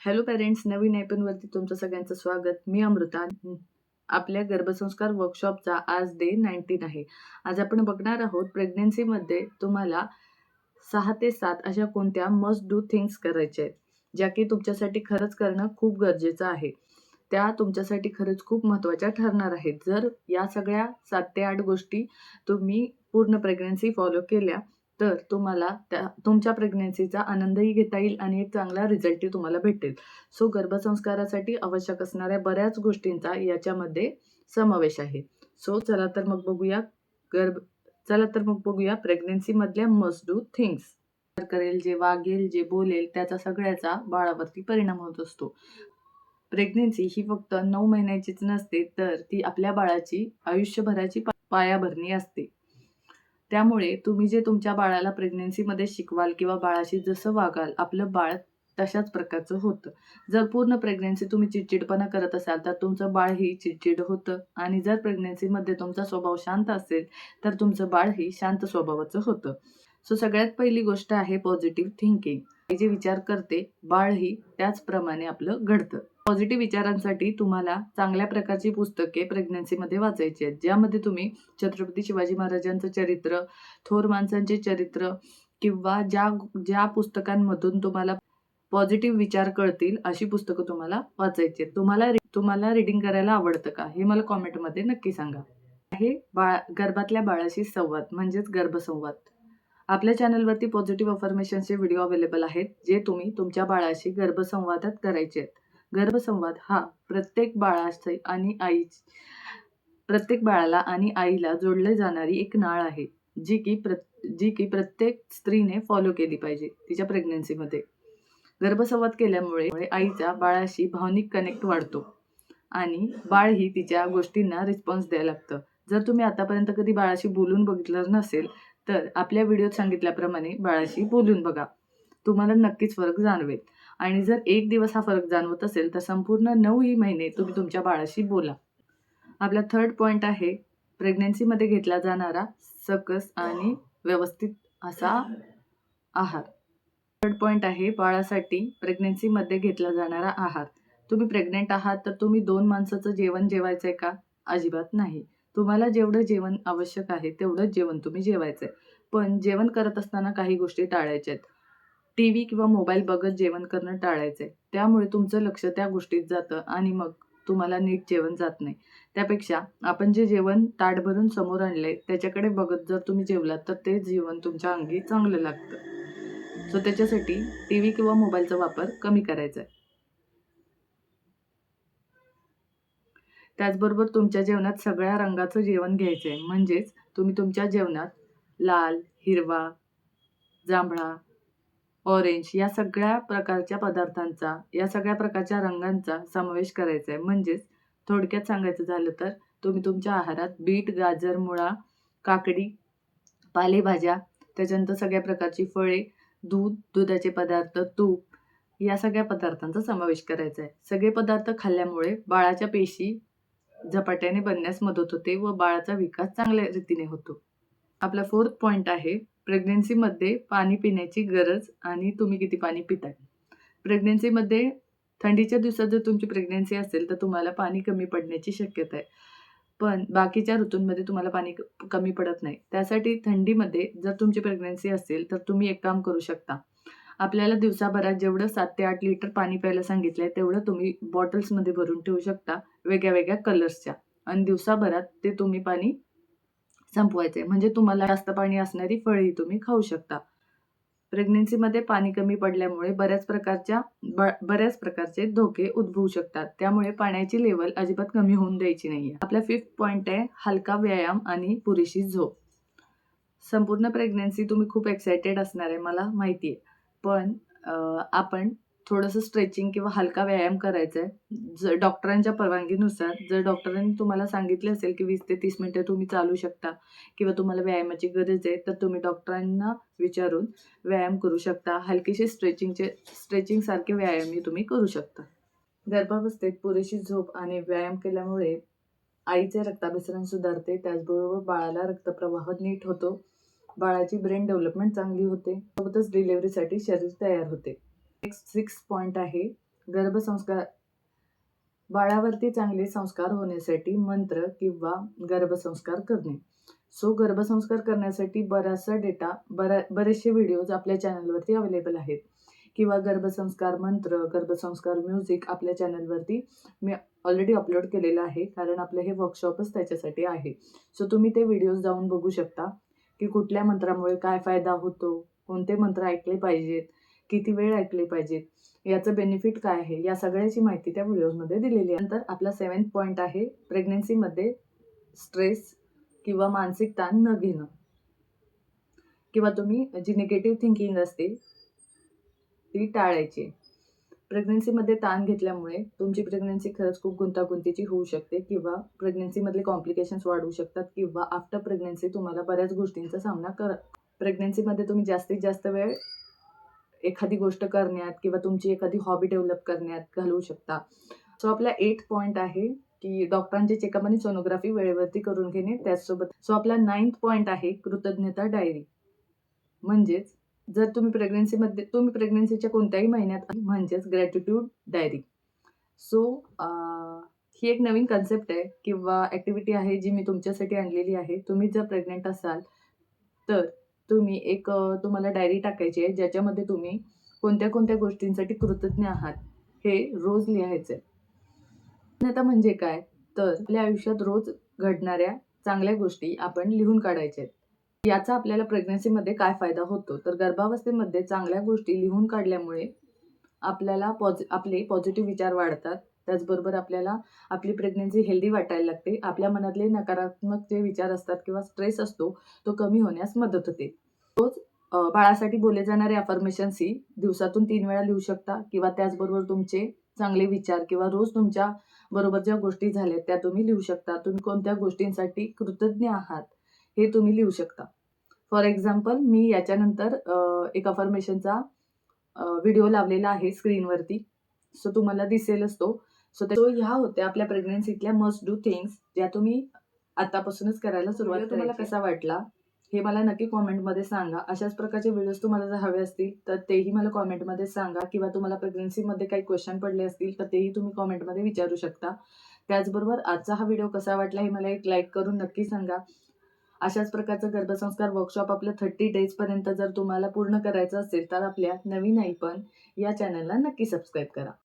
Hello parents नवीन ऐपनवरती तुमचं सगळ्यांचं स्वागत. मी अमृता. आपल्या गर्भसंस्कार वर्कशॉपचा आज डे नाईन्टीन आहे. आज आपण बघणार आहोत प्रेग्नेन्सीमध्ये तुम्हाला सहा ते सात अशा कोणत्या मस्ट डू थिंग्स करायच्या आहेत ज्या की तुमच्यासाठी खरंच करणं खूप गरजेचं आहे. त्या तुमच्यासाठी खरंच खूप महत्त्वाच्या ठरणार आहेत. जर या सगळ्या सात ते आठ गोष्टी तुम्ही पूर्ण प्रेग्नन्सी फॉलो केल्या तर तुम्हाला त्या तुमच्या प्रेग्नन्सीचा आनंदही घेता येईल आणि एक चांगला रिझल्टही तुम्हाला भेटेल. सो गर्भसंस्कारासाठी आवश्यक असणाऱ्या बऱ्याच गोष्टींचा याच्यामध्ये समावेश आहे. सो चला तर मग बघूया गर्भ चला तर मग बघूया प्रेग्नेन्सीमधल्या मस्ट डू थिंग्स करेल जे वागेल जे बोलेल त्याचा सगळ्याचा बाळावरती परिणाम होत असतो. प्रेग्नेन्सी ही फक्त नऊ महिन्याचीच नसते तर ती आपल्या बाळाची आयुष्यभराची पायाभरणी असते. त्यामुळे तुम्ही जे तुमच्या बाळाला प्रेग्नेन्सीमध्ये शिकवाल किंवा बाळाशी जसं वागाल आपलं बाळ तशाच प्रकारचं होतं. जर पूर्ण प्रेग्नेन्सी तुम्ही चिडचिडपणा करत असाल तर तुमचं बाळही चिडचिड होतं. आणि जर प्रेग्नेन्सीमध्ये तुमचा स्वभाव शांत असेल तर तुमचं बाळही शांत स्वभावाचं होतं. सो सगळ्यात पहिली गोष्ट आहे पॉझिटिव्ह थिंकिंग जे विचार करते बाळही त्याचप्रमाणे आपलं घडतं. पॉझिटिव्ह विचारांसाठी तुम्हाला चांगल्या प्रकारची पुस्तके प्रेग्नन्सीमध्ये वाचायची आहेत. ज्यामध्ये तुम्ही छत्रपती शिवाजी महाराजांचं चरित्र थोर माणसांचे चरित्र किंवा ज्या ज्या पुस्तकांमधून तुम्हाला पॉझिटिव्ह विचार कळतील अशी पुस्तकं तुम्हाला वाचायची आहेत. तुम्हाला तुम्हाला रिडिंग करायला आवडतं का? हे मला कॉमेंटमध्ये नक्की सांगा. आहे बाळ गर्भातल्या बाळाशी संवाद म्हणजेच गर्भसंवाद. आपल्या चॅनलवरती पॉझिटिव्ह अफर्मेशनचे व्हिडिओ अवेलेबल आहेत जे तुम्ही तुमच्या बाळाशी गर्भसंवादात करायचे आहेत. गर्भसंवाद हा प्रत्येक बाळाचे आणि आई प्रत्येक बाळाला आणि आईला जोडले जाणारी एक नाळ आहे जी की प्र जी की प्रत्येक स्त्रीने फॉलो केली पाहिजे तिच्या प्रेग्नन्सीमध्ये गर्भसंवाद केल्यामुळे आईचा बाळाशी भावनिक कनेक्ट वाढतो आणि बाळ ही तिच्या गोष्टींना रिस्पॉन्स द्यायला लागतं. जर तुम्ही आतापर्यंत कधी बाळाशी बोलून बघितलं नसेल तर आपल्या व्हिडिओत सांगितल्याप्रमाणे बाळाशी बोलून बघा. तुम्हाला नक्कीच फरक जाणवेल. आणि जर एक दिवस हा फरक जाणवत असेल तर संपूर्ण नऊही महिने तुम्ही तुमच्या बाळाशी बोला. आपला थर्ड पॉईंट आहे प्रेग्नेन्सीमध्ये घेतला जाणारा सकस आणि व्यवस्थित असा आहार. थर्ड पॉईंट आहे बाळासाठी प्रेग्नेन्सीमध्ये घेतला जाणारा आहार. तुम्ही प्रेग्नेंट आहात तर तुम्ही दोन माणसाचं जेवण जेवायचं आहे का? अजिबात नाही. तुम्हाला जेवढं जेवण आवश्यक आहे तेवढंच जेवण तुम्ही जेवायचं आहे पण जेवण करत असताना काही गोष्टी टाळायच्या आहेत. टी व्ही किंवा मोबाईल बघत जेवण करणं टाळायचं आहे त्यामुळे तुमचं लक्ष त्या गोष्टीत जातं आणि मग तुम्हाला नीट जेवण जात नाही. त्यापेक्षा आपण जे जेवण ताट भरून समोर आणलंय त्याच्याकडे बघत जर तुम्ही जेवलात तर ते जेवण तुमच्या अंगी चांगलं लागतं. सो त्याच्यासाठी टी व्ही किंवा मोबाईलचा वापर कमी करायचा आहे त्याचबरोबर तुमच्या जेवणात सगळ्या रंगाचं जेवण घ्यायचं आहे म्हणजेच तुम्ही तुमच्या जेवणात लाल हिरवा जांभळा ऑरेंज या सगळ्या प्रकारच्या पदार्थांचा या सगळ्या प्रकारच्या रंगांचा समावेश करायचा आहे म्हणजेच थोडक्यात सांगायचं झालं तर तुम्ही तुमच्या आहारात बीट गाजर मुळा काकडी पालेभाज्या त्याच्यानंतर सगळ्या प्रकारची फळे दूध दुधाचे पदार्थ तूप या सगळ्या पदार्थांचा समावेश करायचा आहे सगळे पदार्थ खाल्ल्यामुळे बाळाच्या पेशी झपाट्याने बनण्यास मदत होते व बाळाचा विकास चांगल्या रीतीने होतो. आपला फोर्थ पॉईंट आहे प्रेग्नेन्सीमध्ये पाणी पिण्याची गरज आणि तुम्ही किती पाणी पिताय. प्रेग्नेन्सीमध्ये थंडीच्या दिवसात जर तुमची प्रेग्नेन्सी असेल तर तुम्हाला पाणी कमी पडण्याची शक्यता आहे. पण बाकीच्या ऋतूंमध्ये तुम्हाला पाणी क- कमी पडत नाही. त्यासाठी थंडीमध्ये जर तुमची प्रेग्नेन्सी असेल तर तुम्ही एक काम करू शकता. आपल्याला दिवसाभरात जेवढं सात ते आठ लिटर पाणी प्यायला सांगितलं आहे तेवढं तुम्ही बॉटल्समध्ये भरून ठेवू शकता वेगळ्या वेगळ्या कलर्सच्या आणि दिवसाभरात ते तुम्ही पाणी संपवायचे. म्हणजे तुम्हाला जास्त पाणी असणारी फळेही तुम्ही खाऊ शकता. प्रेग्नेन्सीमध्ये पाणी कमी पडल्यामुळे बऱ्याच प्रकारच्या ब- बऱ्याच प्रकारचे धोके उद्भवू शकतात. त्यामुळे पाण्याची लेवल अजिबात कमी होऊन द्यायची नाही आपला फिफ्थ पॉईंट आहे हलका व्यायाम आणि पुरेशी झोप. संपूर्ण प्रेग्नेन्सी तुम्ही खूप एक्सायटेड असणार आहे मला माहिती आहे पण आपण थोडंसं स्ट्रेचिंग किंवा हलका व्यायाम करायचा आहे जर डॉक्टरांच्या परवानगीनुसार जर डॉक्टरांनी तुम्हाला सांगितले असेल की वीस ते तीस मिनटं तुम्ही चालू शकता किंवा तुम्हाला व्यायामाची गरज आहे तर तुम्ही डॉक्टरांना विचारून व्यायाम करू शकता. हलकीशी स्ट्रेचिंगचे स्ट्रेचिंगसारखे व्यायामही तुम्ही करू शकता. गर्भावस्थेत पुरेशी झोप आणि व्यायाम केल्यामुळे आईचे रक्ताभिसरण सुधारते. त्याचबरोबर बाळाला रक्तप्रवाह नीट होतो. बाळाची ब्रेन डेव्हलपमेंट चांगली होते. सोबतच डिलिव्हरीसाठी शरीर तयार होते. नेक्स्ट सिक्स पॉईंट आहे. गर्भसंस्कार बाळावरती चांगले संस्कार होण्यासाठी मंत्र किंवा गर्भसंस्कार करणे. सो गर्भसंस्कार करण्यासाठी बराचसा डेटा बरा बरेचसे व्हिडिओज आपल्या चॅनलवरती अवेलेबल आहेत. किंवा गर्भसंस्कार मंत्र गर्भसंस्कार म्युझिक आपल्या चॅनलवरती मी ऑलरेडी अपलोड केलेलं आहे. कारण आपलं हे वर्कशॉपच त्याच्यासाठी आहे. सो तुम्ही ते व्हिडिओज जाऊन बघू शकता. की कुठल्या मंत्रामुळे काय फायदा होतो? कोणते मंत्र ऐकले पाहिजेत? किती वेळ ऐकले पाहिजेत याचं बेनिफिट काय आहे? या सगळ्याची माहिती त्या व्हिडिओजमध्ये दिलेली आहे. नंतर आपला सेवन्थ पॉईंट आहे प्रेग्नेन्सीमध्ये स्ट्रेस किंवा मानसिक ताण न घेणं. किंवा तुम्ही जी निगेटिव्ह थिंकिंग असते ती टाळायची. प्रेग्नन्सीमध्ये ताण घेतल्यामुळे तुमची प्रेग्नन्सी खरंच खूप गुंतागुंतीची होऊ शकते किंवा प्रेग्नन्सीमधले कॉम्प्लिकेशन्स वाढू शकतात किंवा आफ्टर प्रेग्नन्सी तुम्हाला बऱ्याच गोष्टींचा सामना कर प्रेग्नन्सीमध्ये तुम्ही जास्तीत जास्त वेळ एखादी गोष्ट करण्यात किंवा तुमची एखादी हॉबी डेव्हलप करण्यात घालवू शकता. सो आपला एट पॉईंट आहे की डॉक्टरांचे चेकअप आणि सोनोग्राफी वेळेवरती करून घेणे त्याचसोबत सो आपला नाईन्थ पॉईंट आहे कृतज्ञता डायरी म्हणजेच जर तुम्ही प्रेग्नेन्सीमध्ये तुम्ही प्रेग्नेन्सीच्या कोणत्याही महिन्यात म्हणजेच ग्रॅटिट्यूड डायरी सो ही एक नवीन कन्सेप्ट आहे किंवा ॲक्टिव्हिटी आहे जी मी तुमच्यासाठी आणलेली आहे. तुम्ही जर प्रेग्नेंट असाल तर तुम्ही एक तुम्हाला डायरी टाकायची आहे ज्याच्यामध्ये तुम्ही कोणत्या कोणत्या गोष्टींसाठी कृतज्ञ आहात हे रोज लिहायचं आहे आता म्हणजे काय? तर आपल्या आयुष्यात रोज घडणाऱ्या चांगल्या गोष्टी आपण लिहून काढायच्या आहेत. याचा आपल्याला प्रेग्नन्सीमध्ये काय फायदा होतो? तर गर्भावस्थेमध्ये चांगल्या गोष्टी लिहून काढल्यामुळे आपल्याला पॉझि आपले पॉझिटिव्ह विचार वाढतात. त्याचबरोबर आपल्याला आपली प्रेग्नन्सी हेल्दी वाटायला लागते. आपल्या मनातले नकारात्मक जे विचार असतात किंवा स्ट्रेस असतो तो कमी होण्यास मदत होते. रोज बाळासाठी बोलले जाणारे अफर्मेशन्स ही दिवसातून तीन वेळा लिहू शकता किंवा त्याचबरोबर तुमचे चांगले विचार किंवा रोज तुमच्या बरोबर ज्या गोष्टी झाल्यात त्या तुम्ही लिहू शकता. तुम्ही कोणत्या गोष्टींसाठी कृतज्ञ आहात हे तुम्ही लिहू शकता. फॉर एक्झाम्पल मी याच्यानंतर एक अफर्मेशनचा व्हिडिओ लावलेला आहे स्क्रीनवरती सो तुम्हाला दिसेलच तो. सो तो ह्या होत्या आपल्या प्रेग्नन्सीतल्या मस्ट डू थिंग्स ज्या तुम्ही आतापासूनच करायला सुरुवात तुम्हाला कसा वाटला? हे मला नक्की कॉमेंटमध्ये सांगा. अशाच प्रकारचे व्हिडिओज तुम्हाला जर हवे असतील तर तेही मला कॉमेंटमध्ये सांगा. किंवा तुम्हाला प्रेग्नन्सीमध्ये काही क्वेश्चन पडले असतील तर तेही तुम्ही कॉमेंटमध्ये विचारू शकता. त्याचबरोबर आजचा हा व्हिडिओ कसा वाटला हे मला एक लाईक करून नक्की सांगा. अशाच प्रकारचं गर्भसंस्कार वर्कशॉप आपलं थर्टी डेजपर्यंत जर तुम्हाला पूर्ण करायचं असेल तर आपल्या नवीन आई पण या चॅनलला नक्की सबस्क्राईब करा.